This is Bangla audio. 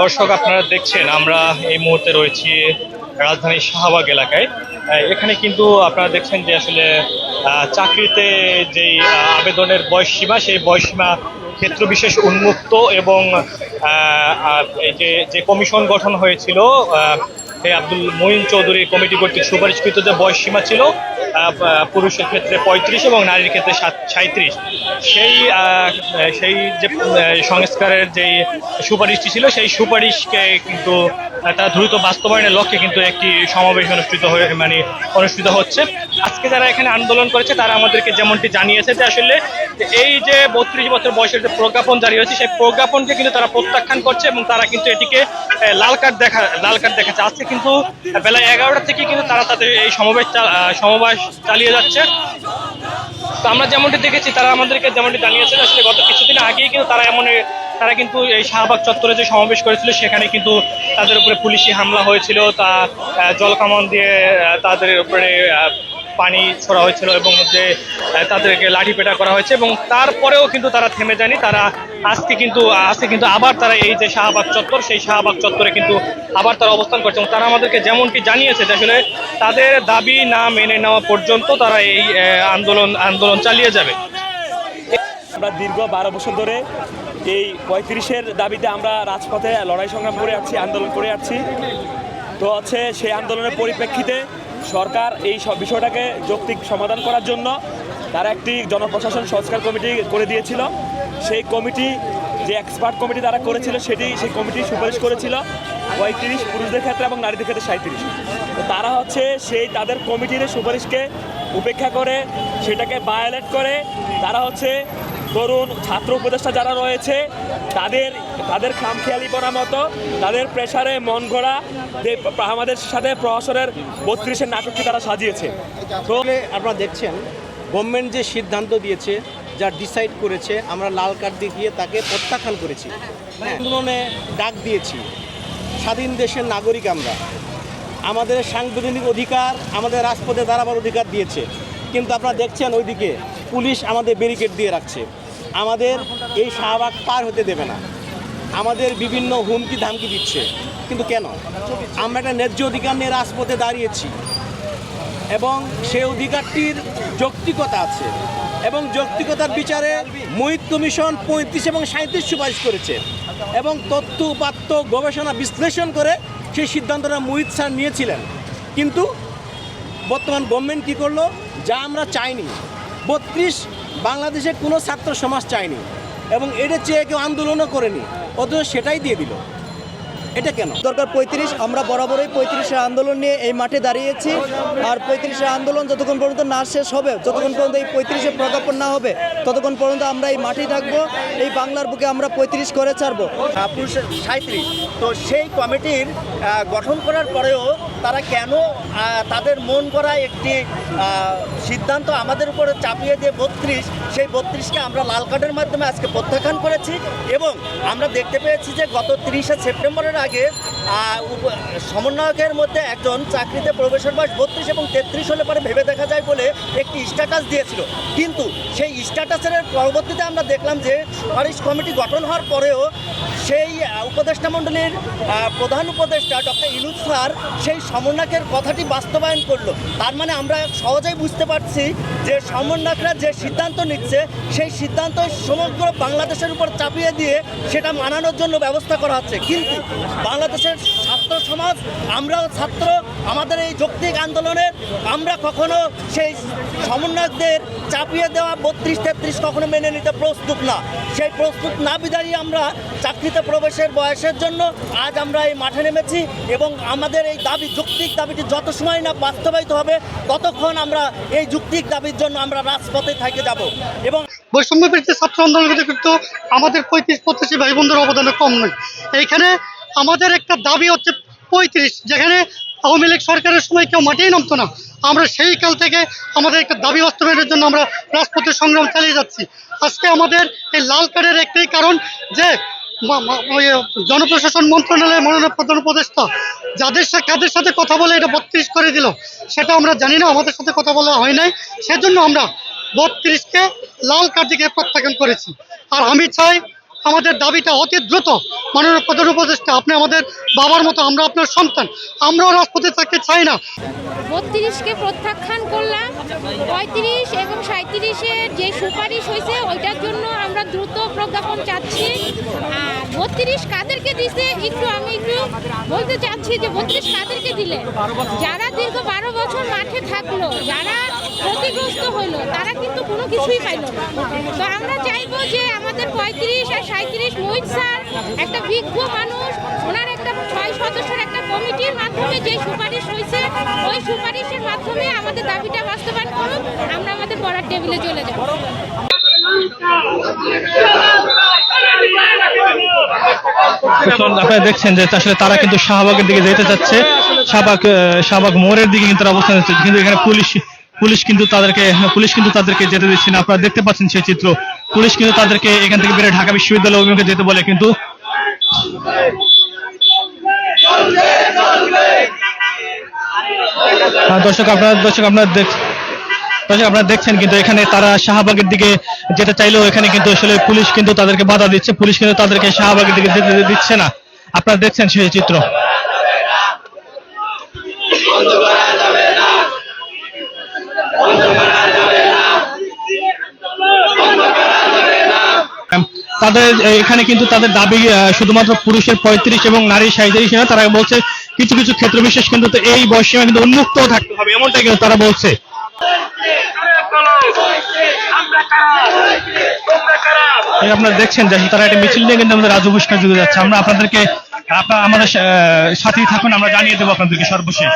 দর্শক, আপনারা দেখছেন, আমরা এই মুহূর্তে রয়েছি রাজধানীর শাহবাগ এলাকায়। এখানে কিন্তু আপনারা দেখছেন যে আসলে চাকরিতে যেই আবেদনের বয়সসীমা সেই বয়সসীমা ক্ষেত্র বিশেষ উন্মুক্ত এবং এই যে যে কমিশন গঠন হয়েছিল আব্দুল মঈন চৌধুরী কমিটি কর্তৃক সুপারিশকৃত যে বয়সসীমা ছিল পুরুষের ক্ষেত্রে পঁয়ত্রিশ এবং নারীর ক্ষেত্রে সাঁত্রিশ সেই সেই যে সংস্কারের যেই সুপারিশটি ছিল, সেই সুপারিশকে কিন্তু তারা দ্রুত বাস্তবায়নের লক্ষ্যে কিন্তু একটি সমাবেশ অনুষ্ঠিত হয়ে মানে অনুষ্ঠিত হচ্ছে। আজকে যারা এখানে আন্দোলন করেছে, তারা আমাদেরকে যেমনটি জানিয়েছে যে আসলে এই যে বত্রিশ বছর বয়সের যে প্রজ্ঞাপন জারি হয়েছে, সেই প্রজ্ঞাপনকে কিন্তু তারা প্রত্যাখ্যান করছে এবং তারা কিন্তু এটিকে লাল কার্ড দেখা, লাল কার্ড দেখাচ্ছে। আজকে কিন্তু বেলা এগারোটা থেকে কিন্তু তারা তাদের এই সমাবেশ সমাবেশ চালিয়ে যাচ্ছে। তো আমরা যেমনটি দেখেছি, তারা আমাদেরকে যেমনটি জানিয়েছে যে আসলে গত কিছুদিন আগেই কিন্তু তারা এমন তারা কিন্তু এই শাহবাগ চত্বরে যে সমাবেশ করেছিল, সেখানে কিন্তু তাদের উপরে পুলিশি হামলা হয়েছিল। তা জলকামান দিয়ে তাদের উপরে পানি ছোড়া হয়েছিল এবং যে তাদেরকে লাঠি পেটা করা হয়েছে এবং তারপরেও কিন্তু তারা থেমে যায়নি। তারা আজকে কিন্তু আজকে কিন্তু আবার তারা এই যে শাহবাগ চত্বর, সেই শাহবাগ চত্বরে কিন্তু আবার তারা অবস্থান করছে এবং তারা আমাদেরকে যেমনটি জানিয়েছে যে আসলে তাদের দাবি না মেনে নেওয়া পর্যন্ত তারা এই আন্দোলন আন্দোলন চালিয়ে যাবে। আমরা দীর্ঘ বারো বছর ধরে এই পঁয়ত্রিশের দাবিতে আমরা রাজপথে লড়াই সংগ্রাম করে আছি, আন্দোলন করে যাচ্ছি তো হচ্ছে সেই আন্দোলনের পরিপ্রেক্ষিতে সরকার এই সব বিষয়টাকে যৌক্তিক সমাধান করার জন্য তারা একটি জনপ্রশাসন সংস্কার কমিটি করে দিয়েছিল। সেই কমিটি, যে এক্সপার্ট কমিটি তারা করেছিল, সেটি সেই কমিটি সুপারিশ করেছিল পঁয়ত্রিশ পুরুষদের ক্ষেত্রে এবং নারীদের ক্ষেত্রে সাঁত্রিশ তো তারা হচ্ছে সেই তাদের কমিটির সুপারিশকে উপেক্ষা করে সেটাকে বায়োলেট করে তারা হচ্ছে তরুণ ছাত্র উপদেষ্টা যারা রয়েছে, তাদের তাদের খামখেয়ালি করার মতো তাদের প্রেসারে মন যে আমাদের সাথে প্রহসনের বত্রিশের নাটকটি তারা সাজিয়েছে। তো আপনারা দেখছেন গভর্নমেন্ট যে সিদ্ধান্ত দিয়েছে যা ডিসাইড করেছে আমরা লাল কার্ড দেখিয়ে তাকে প্রত্যাখ্যান করেছি। হ্যাঁ, আন্দোলনে ডাক দিয়েছি স্বাধীন দেশের নাগরিক আমরা। আমাদের সাংবিধানিক অধিকার আমাদের রাজপথে দাঁড়াবার অধিকার দিয়েছে। কিন্তু আপনারা দেখছেন ওইদিকে পুলিশ আমাদের ব্যারিকেড দিয়ে রাখছে। আমাদের এই শাহবাগ পার হতে দেবে না। আমাদের বিভিন্ন হুমকি ধামকি দিচ্ছে। কিন্তু কেন? আমরা একটা ন্যায্য অধিকার নিয়ে রাজপথে দাঁড়িয়েছি। এবং সে অধিকারটির যৌক্তিকতা আছে। এবং যৌক্তিকতার বিচারে মহিত কমিশন পঁয়ত্রিশ এবং সাঁত্রিশ সুপারিশ করেছে। এবং তথ্য, উপাত্ত, গবেষণা, বিশ্লেষণ করে সেই সিদ্ধান্তটা মোহিত স্যার নিয়েছিলেন। কিন্তু বর্তমান গভর্নমেন্ট কী করল? যা আমরা চাইনি। বত্রিশ বাংলাদেশে কোনো ছাত্র সমাজ চায়নি। এবং এটা চেয়ে কেউ আন্দোলনও করেনি অথচ সেটাই দিয়ে দিল। এটা কেন? দরকার পঁয়ত্রিশ, আমরা বরাবরই পঁয়ত্রিশের আন্দোলন নিয়ে এই মাঠে দাঁড়িয়েছি। আর পঁয়ত্রিশের আন্দোলন যতক্ষণ পর্যন্ত না শেষ হবে, যতক্ষণ পর্যন্ত এই পঁয়ত্রিশের প্রজ্ঞাপন না হবে, ততক্ষণ পর্যন্ত আমরা এই মাঠেই থাকব। এই বাংলার বুকে আমরা পঁয়ত্রিশ করে ছাড়বো। সাঁত্রিশ তো সেই কমিটির গঠন করার পরেও তারা কেন তাদের মন করা একটি সিদ্ধান্ত আমাদের উপরে চাপিয়ে দিয়ে বত্রিশ, সেই বত্রিশকে আমরা লাল কার্ডের মাধ্যমে আজকে প্রত্যাখ্যান করেছি এবং আমরা দেখতে পেয়েছি যে গত তিরিশে সেপ্টেম্বরের আগে ಹಾಗಾಗಿ সমন্বয়কের মধ্যে একজন চাকরিতে প্রবেশের বয়স বত্রিশ এবং তেত্রিশ হলে পরে ভেবে দেখা যায় বলে একটি স্ট্যাটাস দিয়েছিল। কিন্তু সেই স্ট্যাটাসের পরবর্তীতে আমরা দেখলাম যে সুপারিশ কমিটি গঠন হওয়ার পরেও সেই উপদেষ্টা মণ্ডলীর প্রধান উপদেষ্টা ডক্টর ইনুজ স্যার সেই সমন্বয়কের কথাটি বাস্তবায়ন করল। তার মানে আমরা সহজেই বুঝতে পারছি যে সমন্বয়করা যে সিদ্ধান্ত নিচ্ছে, সেই সিদ্ধান্ত সমগ্র বাংলাদেশের উপর চাপিয়ে দিয়ে সেটা মানানোর জন্য ব্যবস্থা করা হচ্ছে। কিন্তু বাংলাদেশের ছাত্র সমাজ আমরাও ছাত্র, আমাদের এই যৌক্তিক আন্দোলনে আমরা কখনো সেই সমন্বয়কদের চাপিয়ে দেওয়া বত্রিশ, তেত্রিশ কখনো মেনে নিতে প্রস্তুত না। সেই প্রস্তুত না বিদায়ী আমরা চাকরিতে প্রবেশের বয়সের জন্য আজ আমরা এই মাঠে নেমেছি এবং আমাদের এই দাবি, যৌক্তিক দাবিটি যত সময় না বাস্তবায়িত হবে, ততক্ষণ আমরা এই যৌক্তিক দাবির জন্য আমরা রাজপথে থেকে যাব। এবং বৈষম্য বিরোধী ছাত্র আন্দোলন কিন্তু আমাদের পঁয়ত্রিশ, পঁচাশি ভাই বোনদের অবদানে কম নয়। এইখানে আমাদের একটা দাবি হচ্ছে পঁয়ত্রিশ, যেখানে আওয়ামী লীগ সরকারের সময় কেউ মাটিয়ে নামতো না। আমরা সেই কাল থেকে আমাদের একটা দাবি বাস্তবায়নের জন্য আমরা রাজপথের সংগ্রাম চালিয়ে যাচ্ছি। আজকে আমাদের এই লাল কার্ডের একটাই কারণ যে জনপ্রশাসন মন্ত্রণালয়ের মাননীয় প্রধান উপদেষ্টা যাদের কাদের সাথে কথা বলে এটা বত্রিশ করে দিল, সেটা আমরা জানি না, আমাদের সাথে কথা বলা হয় নাই। সেজন্য আমরা বত্রিশকে লাল কার্ড দিকে প্রত্যাখ্যান করেছি। আর আমি চাই আমাদের দাবিটা অতি দ্রুত মাননীয় প্রধান উপদেষ্টা, আপনি আমাদের বাবার মতো, আমরা আপনার সন্তান, আমরাও রাজপথে থাকতে চাই না। বত্রিশকে প্রত্যাখ্যান করলাম, পঁয়ত্রিশ এবং সাঁত্রিশের যে সুপারিশ হয়েছে, ওইটার জন্য আমরা দ্রুত প্রজ্ঞাপন চাচ্ছি। বত্রিশ কাদেরকে দিছে, একটু আমি একটু বলতে চাচ্ছি যে বত্রিশ কাদেরকে দিলে, যারা দীর্ঘ বারো বছর মাঠে থাকল, যারা ক্ষতিগ্রস্ত হলো, তারা কিন্তু কোনো কিছুই পাইল না। তো আমরা চাইব যে আমাদের পঁয়ত্রিশ আর সাঁত্রিশ মোহিত স্যার, একটা বিজ্ঞ মানুষ, ওনার একটা ছয় সদস্যের একটা কমিটির মাধ্যমে যে সুপারিশ হয়েছে, ওই সুপারিশের মাধ্যমে আমাদের দাবিটা বাস্তবায়ন করুন, আমরা আমাদের পড়ার টেবিলে চলে যাব। আপনারা দেখছেন যে আসলে তারা কিন্তু শাহবাগের দিকে যেতে চাচ্ছে। শাহবাগ শাহবাগ মোড়ের দিকে কিন্তু অবস্থান কিন্তু এখানে পুলিশ পুলিশ কিন্তু তাদেরকে পুলিশ কিন্তু তাদেরকে যেতে দিচ্ছে না। আপনারা দেখতে পাচ্ছেন সেই চিত্র। পুলিশ কিন্তু তাদেরকে এখান থেকে বেরো ঢাকা বিশ্ববিদ্যালয় অভিমুখে যেতে বলে কিন্তু হ্যাঁ, দর্শক আপনারা দর্শক আপনারা দেখ দর্শক আপনারা দেখছেন কিন্তু এখানে তারা শাহবাগের দিকে যেতে চাইলেও এখানে কিন্তু আসলে পুলিশ কিন্তু তাদেরকে বাধা দিচ্ছে। পুলিশ কিন্তু তাদেরকে শাহবাগের দিকে যেতে দিচ্ছে না। আপনারা দেখছেন সেই চিত্র। তাদের এখানে কিন্তু তাদের দাবি শুধুমাত্র পুরুষের পঁয়ত্রিশ এবং নারী সাঁত্রিশ না তারা বলছে কিছু কিছু ক্ষেত্র, বিশেষ কিন্তু এই বয়সীমা কিন্তু উন্মুক্ত থাকতে হবে, এমনটাই কিন্তু তারা বলছে। আপনারা দেখছেন, যে তারা একটা মিছিল নিয়ে কিন্তু আমাদের রাজু যুগে যাচ্ছে। আমরা আপনাদেরকে, আপনারা আমাদের সাথেই থাকুন, আমরা জানিয়ে দেবো আপনাদেরকে সর্বশেষ।